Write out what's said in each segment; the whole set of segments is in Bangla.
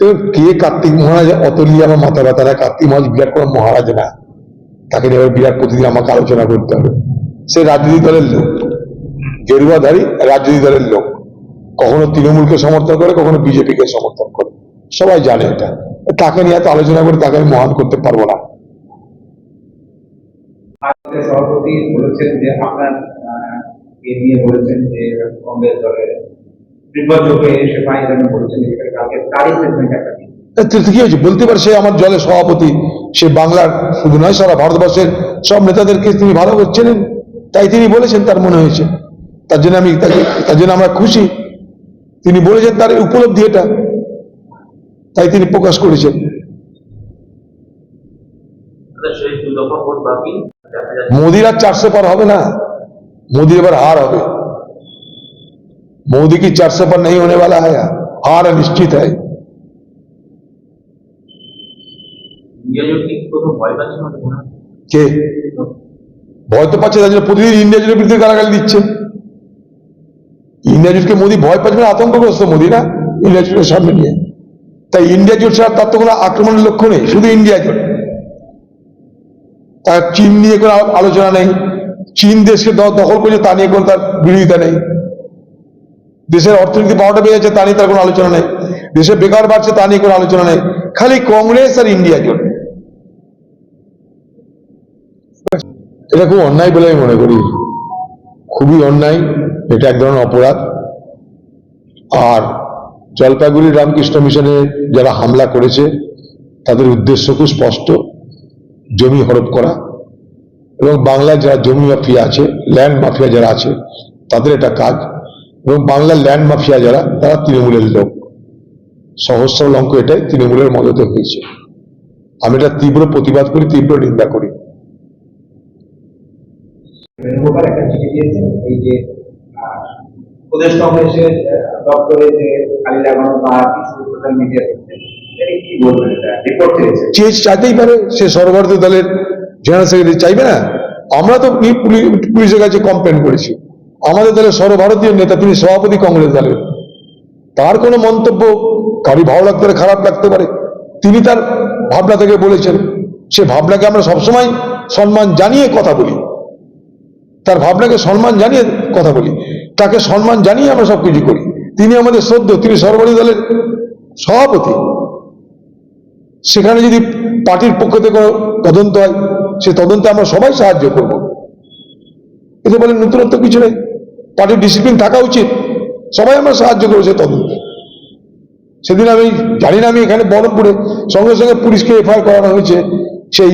তো কে কার্তিক মহারাজ আমার মাথা ব্যথা না কার্তিক মহারাজ বিরাট কোনো মহারাজ না। তাকে নিয়ে বিরাট প্রতিদিন আমাকে আলোচনা করতে হবে। সে রাজনীতি দলের লোক। গেরুয়াধারী রাজনীতি দলের লোক। কখনো তৃণমূলকে সমর্থন করে কখনো বিজেপিকে সমর্থন করে। সবাই জানে এটা। তাকে নিয়ে এত আলোচনা করে তাকে আমি মহান করতে পারব না। সভাপতি বলেছেন যে আপনার নিয়ে বলেছেন যে কংগ্রেস দলের বলতে পারে সে আমার জলের সভাপতি সে বাংলার শুধু নয় সারা ভারতবর্ষের সব নেতাদেরকে তিনি ভালো করছিলেন তাই তিনি বলেছেন তার মনে হয়েছে। তার জন্য আমি তার জন্য আমরা খুশি। তিনি বলেছেন তার উপলব্ধি এটা তাই তিনি প্রকাশ করেছেন। মোদির আর চারশো পার হবে না। মোদির এবার হার হবে। मोदी की 400 पर नहीं होने वाला है हार निश्चित है ইন্ডিয়া জোট কি কোথাও ভয় পাচ্ছে মনে মনে হয় কে ভয় তো পাচ্ছে তার জন্য প্রতিদিন ইন্ডিয়া জোটের বিরুদ্ধে গালাগালি দিচ্ছে ইন্ডিয়া জোটকে মোদী ভয় পাচ্ছে না আতঙ্কগ্রস্ত মোদী না ইন্ডিয়া জোটের সামনে নিয়ে তাই ইন্ডিয়া জোট ছাড়া তার তো কোনো আক্রমণের লক্ষ্য নেই শুধু ইন্ডিয়া জোট তার চীন নিয়ে কোনো আলো- আলোচনা নেই চীন দেশকে দ- দখল করেছে তা নিয়ে কোনো তার বিরোধিতা নেই দেশের অর্থনীতি পাওয়াটা বেড়ে যাচ্ছে তা নিয়ে তার কোনো আলোচনা নেই। দেশে বেকার বাড়ছে, তা নিয়ে কোনো আলোচনা নেই। খালি কংগ্রেস আর ইন্ডিয়া জোট। এটা খুব অন্যায় বলে আমি মনে করি। খুবই অন্যায়, এটা এক ধরনের অপরাধ। আর জলপাইগুড়ি রামকৃষ্ণ মিশনে যারা হামলা করেছে, তাদের উদ্দেশ্য খুব স্পষ্ট, জমি হরপ করা। এবং বাংলায় যারা জমি মাফিয়া আছে ল্যান্ড মাফিয়া যারা আছে, তাদের এটা কাজ এবং বাংলার ল্যান্ড মাফিয়া যারা তারা তৃণমূলের লোক। সহজ সরল অঙ্ক এটাই তৃণমূলের মদতে হয়েছে। আমি এটা তীব্র প্রতিবাদ করি তীব্র নিন্দা করি। প্রদেশ কংগ্রেসের দপ্তরে যে খালি লাগানো বা কিছু সোশ্যাল মিডিয়া করছে এটা কি বলবেন? এটা রিপোর্ট চেয়েছে চেয়ে চাইতেই পারে সে দলের জেনারেল সেক্রেটারি চাইবে না। আমরা তো পুলিশের কাছে কমপ্লেন করেছি। আমাদের দলের সর্বভারতীয় নেতা, তিনি সভাপতি কংগ্রেস দলের। তার কোনো মন্তব্য কারি ভালো লাগতে পারে, খারাপ লাগতে পারে। তিনি তার ভাবনা থেকে বলেছেন, সে ভাবনাকে আমরা সবসময় সম্মান জানিয়ে কথা বলি। তার ভাবনাকে সম্মান জানিয়ে কথা বলি। তাকে সম্মান জানিয়ে আমরা সবকিছু করি। তিনি আমাদের সদ্য তিনি সর্বভারতীয় দলের সভাপতি। সেখানে যদি পার্টির পক্ষ থেকে কোনো তদন্ত হয়, সে তদন্তে আমরা সবাই সাহায্য করব। এতে বলে নতুনত্ব কিছু নেই। পার্টির ডিসিপ্লিন থাকা উচিত। সবাই আমরা সাহায্য করেছে তদন্তে সেদিন আমি জানি না আমি এখানে বহরমপুরে সঙ্গে সঙ্গে পুলিশকে এফআইআর করানো হয়েছে। সেই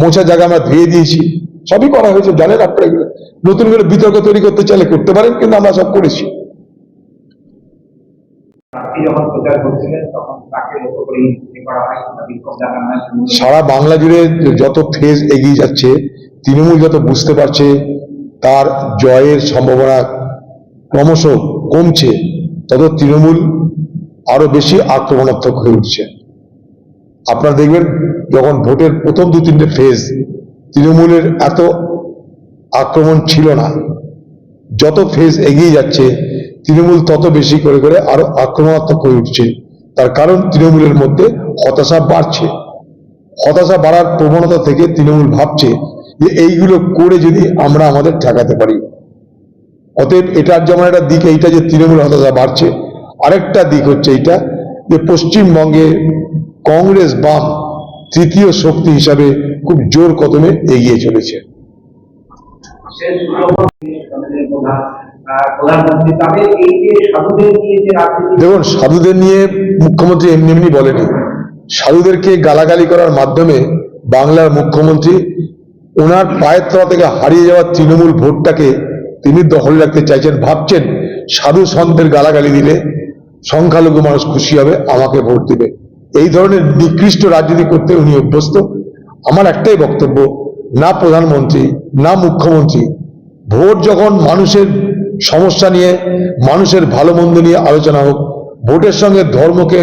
মোছা জায়গা আমরা ধুয়ে দিয়েছি। সবই করা হয়েছে জানেন আপনারা এগুলো। নতুন করে বিতর্ক তৈরি করতে চাইলে করতে পারেন কিন্তু আমরা সব করেছি। সারা বাংলা জুড়ে যত ফেজ এগিয়ে যাচ্ছে তৃণমূল যত বুঝতে পারছে তার জয়ের সম্ভাবনা ক্রমশ কমছে তত তৃণমূল আরও বেশি আক্রমণাত্মক হয়ে উঠছে। আপনারা দেখবেন, যখন ভোটের প্রথম দু তিনটে ফেজ তৃণমূলের এত আক্রমণ ছিল না। যত ফেজ এগিয়ে যাচ্ছে, তৃণমূল তত বেশি করে করে আরও আক্রমণাত্মক হয়ে উঠছে। তার কারণ তৃণমূলের মধ্যে হতাশা বাড়ছে। হতাশা বাড়ার প্রবণতা থেকে তৃণমূল ভাবছে যে এইগুলো করে যদি আমরা আমাদের ঠেকাতে পারি। অতএব এটার যেমন একটা দিক এইটা যে তৃণমূল হতাশা বাড়ছে আরেকটা দিক হচ্ছে এইটা যে পশ্চিমবঙ্গে কংগ্রেস বাম তৃতীয় শক্তি হিসাবে খুব জোর কদমে এগিয়ে চলেছে। দেখুন সাধুদের নিয়ে মুখ্যমন্ত্রী এমনি এমনি বলেনি। সাধুদেরকে গালাগালি করার মাধ্যমে বাংলার মুখ্যমন্ত্রী ওনার পায়ের তলা থেকে হারিয়ে যাওয়া তৃণমূল ভোটটাকে তিনি দখলে রাখতে চাইছেন, ভাবছেন সাধু সন্তের গালাগালি দিলে সংখ্যালঘু মানুষ খুশি হবে, আমাকে ভোট দিবে। এই ধরনের নিকৃষ্ট রাজনীতি করতে উনি অভ্যস্ত। আমার একটাই বক্তব্য, না প্রধানমন্ত্রী, না মুখ্যমন্ত্রী, ভোট যখন মানুষের সমস্যা নিয়ে, মানুষের ভালো মন্দ নিয়ে আলোচনা হোক, ভোটের সঙ্গে ধর্মকে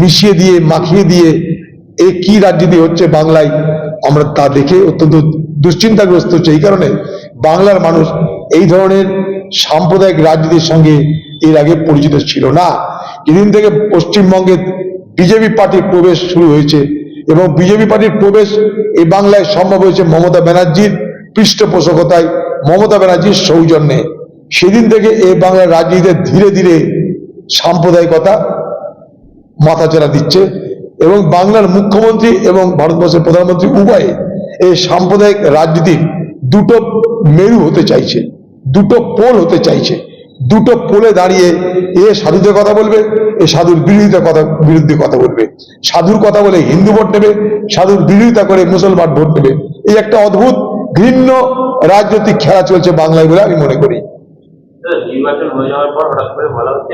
মিশিয়ে দিয়ে, মাখিয়ে দিয়ে এ কি রাজনীতি হচ্ছে বাংলায়? আমরা তা দেখে অত্যন্ত দুশ্চিন্তাগ্রস্ত হচ্ছে। এই কারণে বাংলার মানুষ এই ধরনের সাম্প্রদায়িক রাজনীতির সঙ্গে এর আগে পরিচিত ছিল না। যেদিন থেকে পশ্চিমবঙ্গে বিজেপি পার্টির প্রবেশ শুরু হয়েছে এবং বিজেপি পার্টির প্রবেশ এই বাংলায় সম্ভব হয়েছে মমতা ব্যানার্জির পৃষ্ঠপোষকতায়, মমতা ব্যানার্জির সৌজন্যে। সেদিন থেকে এই বাংলার রাজনীতিতে ধীরে ধীরে সাম্প্রদায়িকতা মাথাচাড়া দিচ্ছে। এবং বাংলার মুখ্যমন্ত্রী এবং ভারতবর্ষের প্রধানমন্ত্রী উভয়ে এই সাম্প্রদায়িক রাজনীতির দুটো মেরু হতে চাইছে, দুটো পোল হতে চাইছে। দুটো পোলে দাঁড়িয়ে এ সাধুদের কথা বলবে, এ সাধুর বিরোধিতা কথা, বিরুদ্ধে কথা বলবে। সাধুর কথা বলে হিন্দু ভোট নেবে, সাধুর বিরোধিতা করে মুসলমান ভোট নেবে। এই একটা অদ্ভুত ঘৃণ্য রাজনৈতিক খেলা চলছে বাংলায় বলে আমি মনে করি। নির্বাচন হয়ে যাওয়ার পর হঠাৎ করে বলা হচ্ছে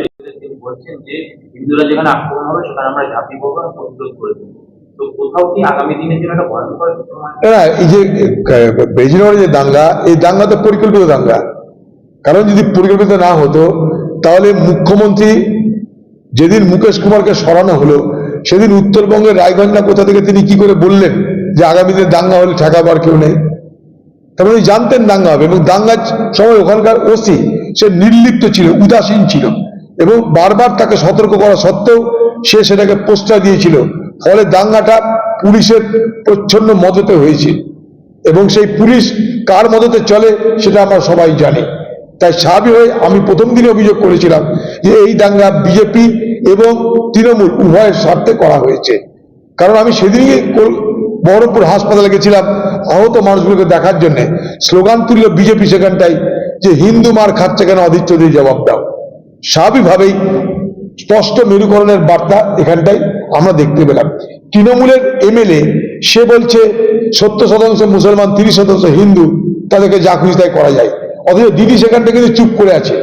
বলছেন যে হিন্দুরা যেখানে আক্রমণ হবে, সেখানে আমরা জাতি প্রোগ্রাম প্রতিরোধ করে দেবো। যেদিন মুকেশ কুমারকে সরানো হলো, সেদিন উত্তরবঙ্গের রায়গঞ্জ কোথা থেকে তিনি কি করে বললেন যে আগামী দিনে দাঙ্গা হলে ঠেকাবার কেউ নেই? তারপরে উনি জানতেন দাঙ্গা হবে এবং দাঙ্গার সময় ওখানকার ওসি, সে নির্লিপ্ত ছিল, উদাসীন ছিল। এবং বারবার তাকে সতর্ক করা সত্ত্বেও সে সেটাকে পোস্টার দিয়েছিল। ফলে দাঙ্গাটা পুলিশের প্রচ্ছন্ন মদতে হয়েছে। এবং সেই পুলিশ কার মদতে চলে সেটা আমরা সবাই জানি। তাই স্বাভাবিক হয়ে আমি প্রথম দিনে অভিযোগ করেছিলাম যে এই দাঙ্গা বিজেপি এবং তৃণমূল উভয়ের স্বার্থে করা হয়েছে। কারণ আমি সেদিনই বহরমপুর হাসপাতালে গেছিলাম আহত মানুষগুলোকে দেখার জন্য। স্লোগান তুলল বিজেপি সেখানটাই যে, হিন্দু মার খাচ্ছে কেন? অধিচ্য দিয়ে জবাব দাও। স্বাভাবিকভাবেই স্পষ্ট মেরুকরণের বার্তা এখানটাই আমরা দেখতে পেলাম। তৃণমূলের এমএলএ, সে বলছে সত্তর শতাংশ মুসলমান, তিরিশ শতাংশ হিন্দু, তাদেরকে যা খুশি তাই করা যায়। অথচ দিদি সেখানটা কিন্তু চুপ করে আছে।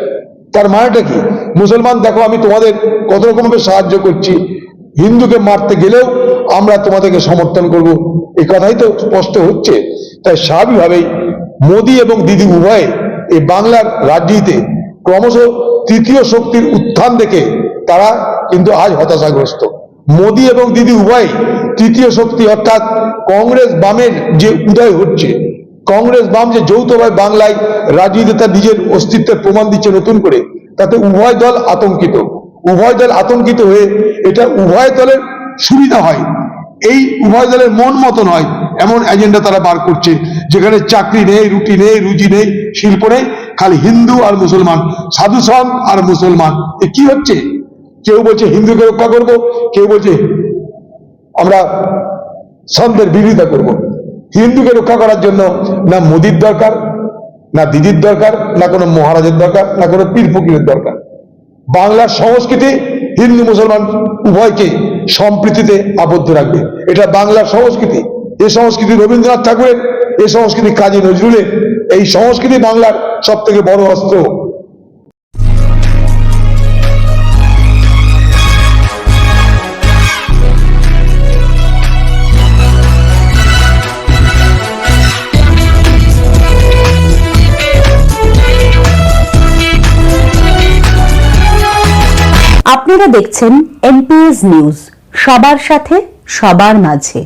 তার মানেটা কি? মুসলমান, দেখো আমি তোমাদের কত রকমভাবে সাহায্য করছি। হিন্দুকে মারতে গেলেও আমরা তোমাদেরকে সমর্থন করব। এই কথাই তো স্পষ্ট হচ্ছে। তাই স্বাভাবিকভাবেই মোদী এবং দিদি উভয়ে এই বাংলার রাজনীতিতে ক্রমশ তৃতীয় শক্তির উত্থান দেখে তারা কিন্তু আজ হতাশাগ্রস্ত। মোদী এবং দিদি উভয় তৃতীয় শক্তি অর্থাৎ কংগ্রেস বামের যে উদয় হচ্ছে, কংগ্রেস বাম যে যৌথভাবে বাংলায় রাজনীতিতে তার নিজের অস্তিত্বের প্রমাণ দিচ্ছে নতুন করে, তাতে উভয় দল আতঙ্কিত। উভয় দল আতঙ্কিত হয়ে এটা উভয় দলের সুবিধা হয়। এই উভয় দলের মন মতন হয়। এমন এজেন্ডা তারা বার করছে, যেখানে চাকরি নেই, রুটি নেই, রুজি নেই, শিল্প নেই, খালি হিন্দু আর মুসলমান, সাধু সং আর মুসলমান। এ কি হচ্ছে? কেউ বলছে হিন্দুকে রক্ষা করব, কেউ বলছে আমরা সন্তের বিরোধিতা করব। হিন্দুকে রক্ষা করার জন্য না মোদির দরকার, না দিদির দরকার, না কোনো মহারাজের দরকার, না কোনো পীর ফকিরের দরকার। বাংলার সংস্কৃতি হিন্দু মুসলমান উভয়কে সম্প্রীতিতে আবদ্ধ রাখবে। এটা বাংলার সংস্কৃতি। এই সংস্কৃতি রবীন্দ্রনাথ ঠাকুরের এই সংস্কৃতি কাজী নজরুলের, এই সংস্কৃতি বাংলার সব থেকে বড় অস্ত্র। আপনারা দেখছেন এনপিএস নিউজ সবার সাথে, সবার মাঝে।